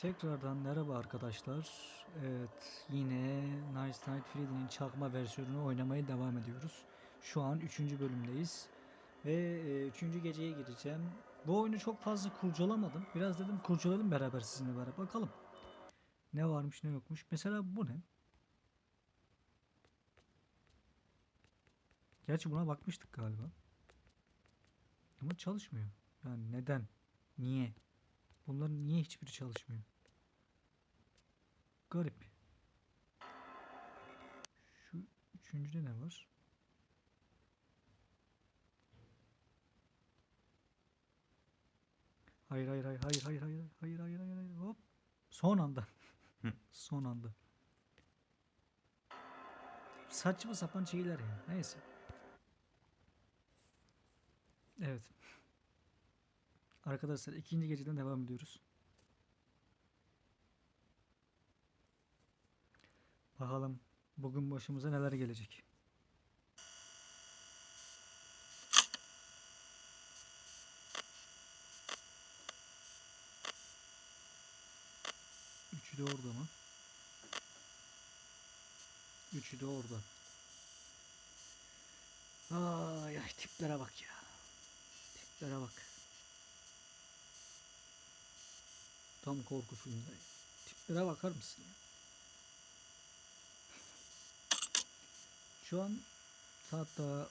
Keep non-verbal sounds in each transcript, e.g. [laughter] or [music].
Tekrardan merhaba arkadaşlar. Evet yine Nice Night Freddy'nin çakma versiyonunu oynamaya devam ediyoruz. Şu an 3. bölümdeyiz. Ve 3. geceye gireceğim. Bu oyunu çok fazla kurcalamadım. Biraz dedim kurcaladım beraber sizinle beraber. Bakalım. Ne varmış ne yokmuş. Mesela bu ne? Gerçi buna bakmıştık galiba. Ama çalışmıyor. Yani neden? Niye? Bunların niye hiçbiri çalışmıyor? Garip. Şu üçüncüde ne var? Hayır hayır hayır hayır hayır hayır hayır hayır hayır hayır. Hop. Son anda. [laughs] Son anda. Saçma sapan şeyler ya. Neyse. Evet arkadaşlar ikinci geceden devam ediyoruz bakalım bugün başımıza neler gelecek Üçü de orada mı? Üçü de orada. Ay ay tiplere bak ya. Tiplere bak. Tam korku filmleri. Tiplere bakar mısın ya? Şu an saat daha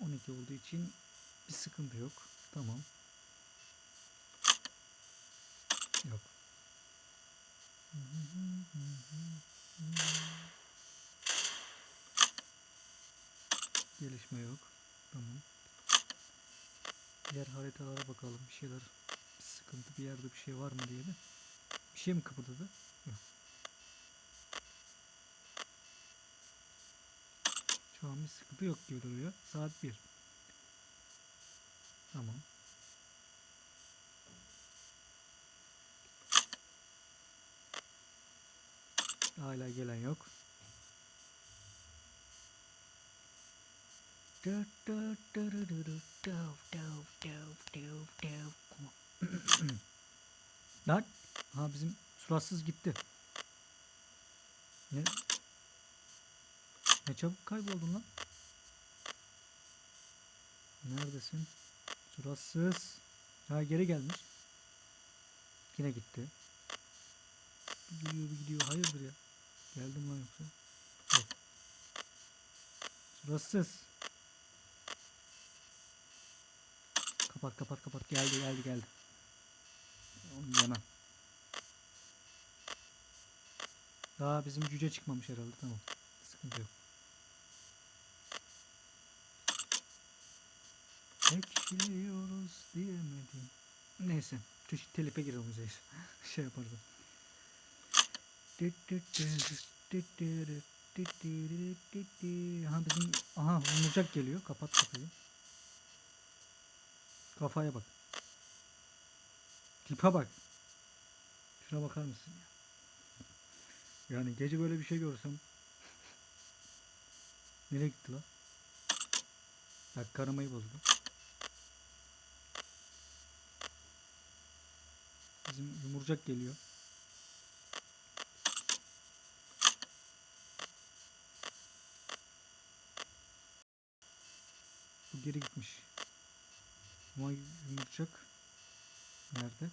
12 olduğu için bir sıkıntı yok. Tamam. Yok. Gelişme yok. Tamam. Diğer haritalara bakalım. Bir şeyler sıkıntı bir yerde bir şey var mı diye de. Bir şey mi kıpırdadı? Yok. Şu an bir sıkıntı yok gibi duruyor. Saat 1. Tamam. Hala gelen yok. [clears throat] Lan, ha bizim suratsız gitti. Ne? Ne çabuk kayboldun lan? Neredesin? Suratsız. Ha geri gelmiş. Yine gitti. Bir gidiyor bir gidiyor. Hayırdır ya? Geldim lan yoksa. Yok. Suratsız. Kapat kapat kapat. Geldi geldi geldi. Yemem. Daha bizim cüce çıkmamış herhalde. Tamam. Sıkıntı yok. Ekliyoruz diyemedim. Neyse. Tuş telipe girelim Zeys. [laughs] şey yapardım. Aha bizim aha vurulacak geliyor. Kapat kafayı. Kafaya bak. Tipe bak. Şuna bakar mısın ya? Yani gece böyle bir şey görsem Nereye gitti lan? Bak karamayı bozdu. Bizim yumurcak geliyor. Bu geri gitmiş. Ama yumurcak nerede?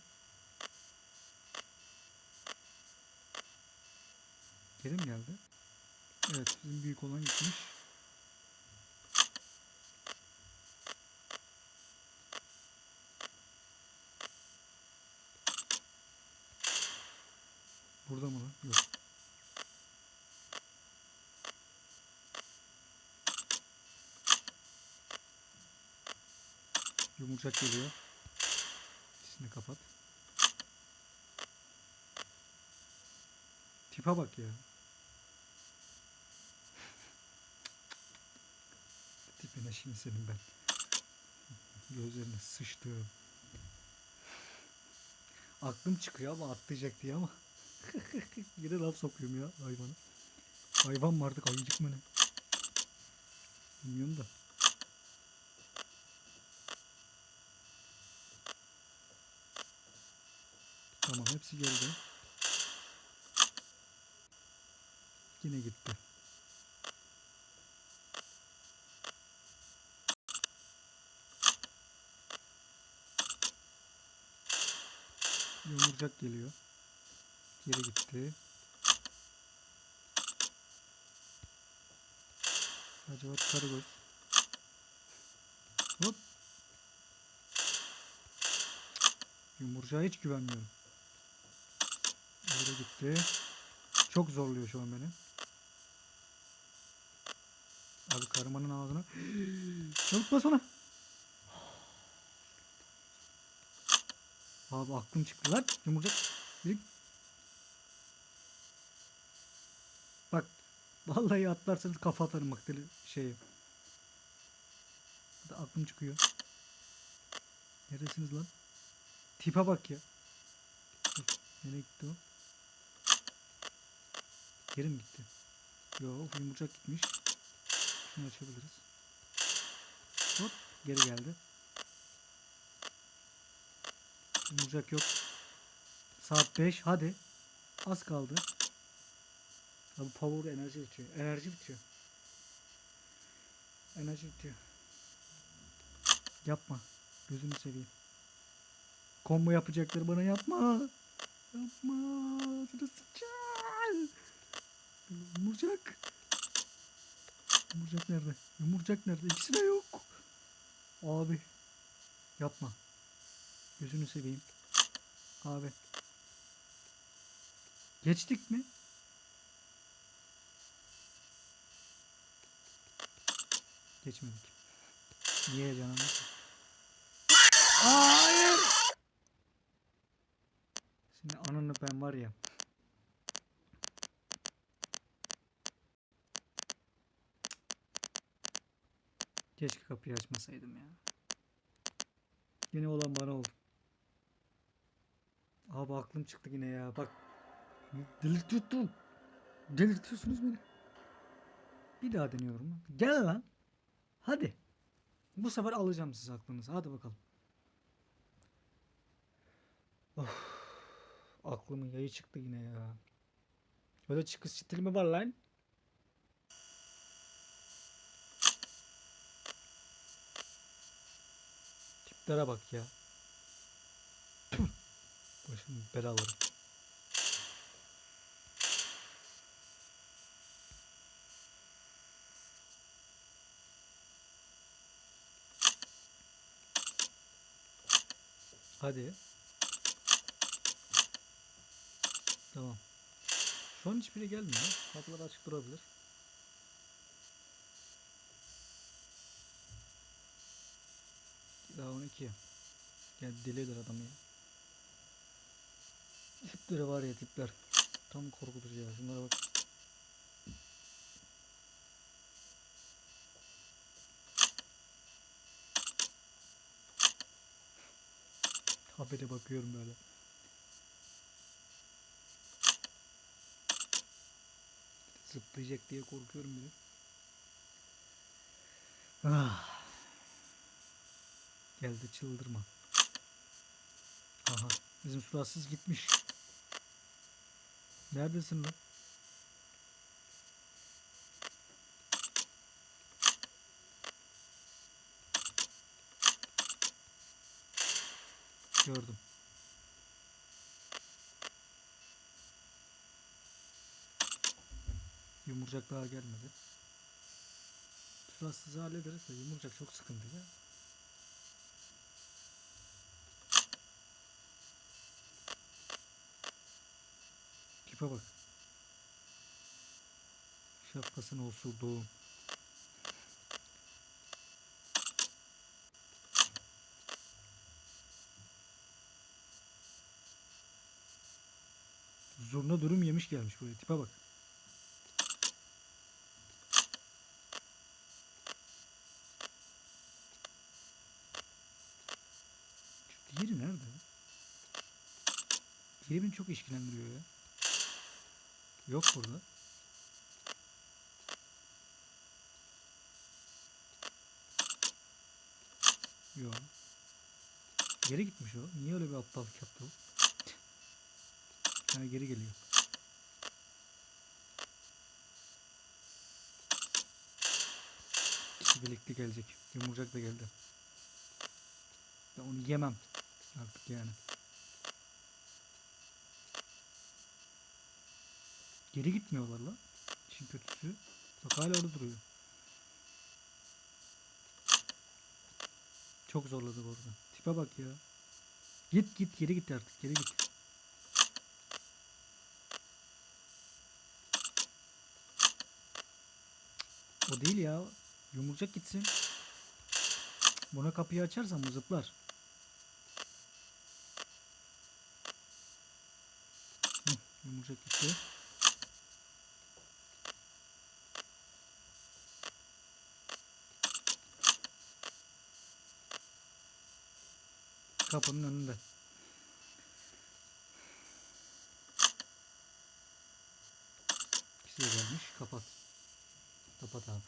Geri mi geldi? Evet bizim büyük olan gitmiş. Burada mı lan? Yok. Yumurcak geliyor. İkisini kapat. Tipe bak ya. Tipine şimdi senin ben. Gözlerine sıçtım. Aklım çıkıyor ama atlayacak diye ama. [laughs] De laf sokuyorum ya hayvana. Hayvan artık ayıcık mı ne? Bilmiyorum da. Hepsi geldi. Yine gitti. Yumurcak geliyor. Geri gitti. Acaba karagöz. Hop. Yumurcağa hiç güvenmiyorum. Öyle gitti. Çok zorluyor şu an beni. Abi karımanın ağzına. Çabuk bas. Abi aklım çıktı lan. Yumurcak. Bir... Bak. Vallahi atlarsanız kafa atarım bak deli şeyi. Aklım çıkıyor. Neresiniz lan? Tipe bak ya. Nereye gitti o? Geri gitti? Yok yumurcak gitmiş. Şunu açabiliriz. Hop geri geldi. Yumurcak yok. Saat 5 hadi. Az kaldı. Abi power enerji bitiyor. Enerji bitiyor. Enerji bitiyor. Yapma. Gözünü seveyim. Combo yapacakları bana yapma. Yapma. Seni sıçar. Yumurcak. Yumurcak nerede? Yumurcak nerede? İkisi de yok. Abi. Yapma. Gözünü seveyim. Abi. Geçtik mi? Geçmedik. Niye heyecanlanıyorsun? Hayır. Şimdi ananı ben var ya. Keşke kapıyı açmasaydım ya. Yine olan bana oldu. Abi aklım çıktı yine ya. Bak. Delirtiyorsun. Delirtiyorsunuz beni. Bir daha deniyorum. Gel lan. Hadi. Bu sefer alacağım siz aklınızı. Hadi bakalım. Of. Aklımın yayı çıktı yine ya. Böyle çıkış stili mi var lan? Tiplere bak ya. Başım belaları. Hadi. Tamam. Şu an hiçbiri gelmiyor. Kapılar açık durabilir. Daha 12. Ya deliler adamı ya. Tipleri var ya tipler. Tam korkutucu ya. Şunlara bak. Habere bakıyorum böyle. Zıplayacak diye korkuyorum bile. Ah. Geldi çıldırma. Aha bizim suratsız gitmiş. Neredesin lan? Gördüm. Yumurcak daha gelmedi. Suratsızı hallederiz de yumurcak çok sıkıntı ya. Tipe bak. Şapkasını osurdu. Zurna dürüm yemiş gelmiş buraya. Tipe bak. Şu diğeri nerede? Diğeri beni çok işkilendiriyor ya. Yok burada. Yok. Geri gitmiş o. Niye öyle bir aptallık yaptı o? Ha geri geliyor. Birlikte gelecek. Yumurcak da geldi. Ben onu yemem artık yani. Geri gitmiyorlar lan. İşin kötüsü. Bak hala orada duruyor. Çok zorladı bu arada. Tipe bak ya. Git git geri git artık geri git. O değil ya. Yumurcak gitsin. Buna kapıyı açarsam bu zıplar. Hı, yumurcak gitti. Kapının önünde. İkisi de gelmiş. Kapat. Kapat abi.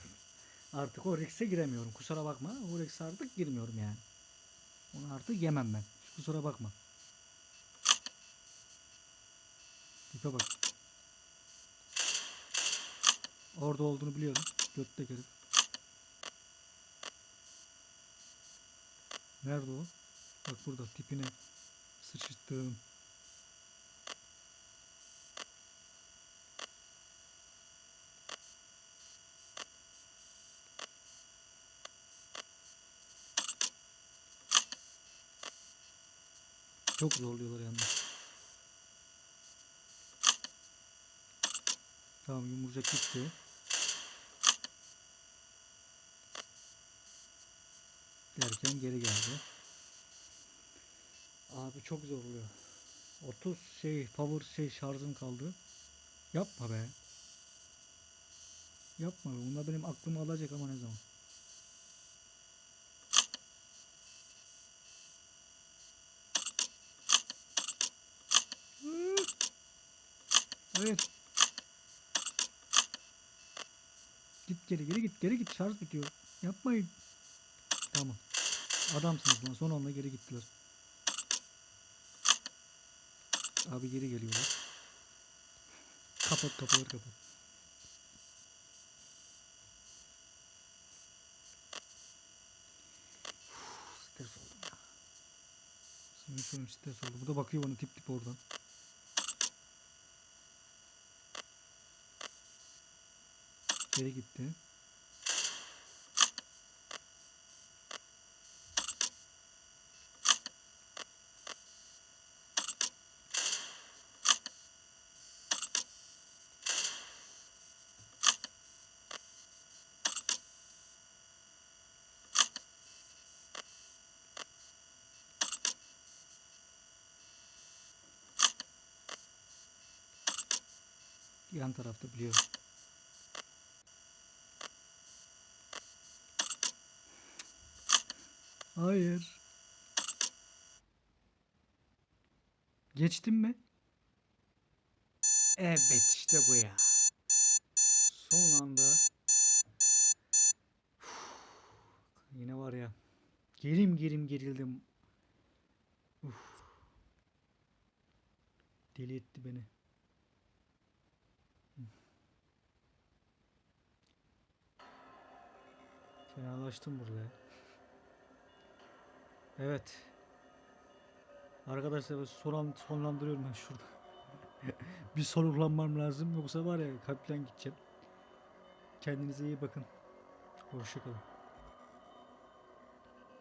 Artık o Rex'e giremiyorum. Kusura bakma. O Rex'e artık girmiyorum yani. Onu artık yemem ben. Kusura bakma. Tipe bak. Orada olduğunu biliyordum. Götte gelip. Nerede o? Bak burada tipine sıçıştığım. Çok zorluyorlar yalnız. Tamam yumurcak gitti. Derken geri geldi. Abi çok zorluyor. 30 şey power şey şarjım kaldı. Yapma be. Yapma be. Bunlar benim aklımı alacak ama ne zaman. Hayır. Git geri geri git geri git şarj bitiyor. Yapmayın. Tamam. Adamsınız lan son anda geri gittiler. Abi geri geliyorlar. Kapat kapıları kapat. Stres oldum ya. Senin sonun stres oldu. Bu da bakıyor bana tip tip oradan. Geri gitti. Yan tarafta biliyorum. Hayır. Geçtim mi? Evet işte bu ya. Son anda Uf, yine var ya gerim gerim gerildim. Uf. Deli etti beni. Fenalaştım burada ya. Evet. Arkadaşlar son sonlandırıyorum ben şurada. [laughs] bir soluklanmam lazım yoksa var ya kalpten gideceğim. Kendinize iyi bakın. Hoşçakalın.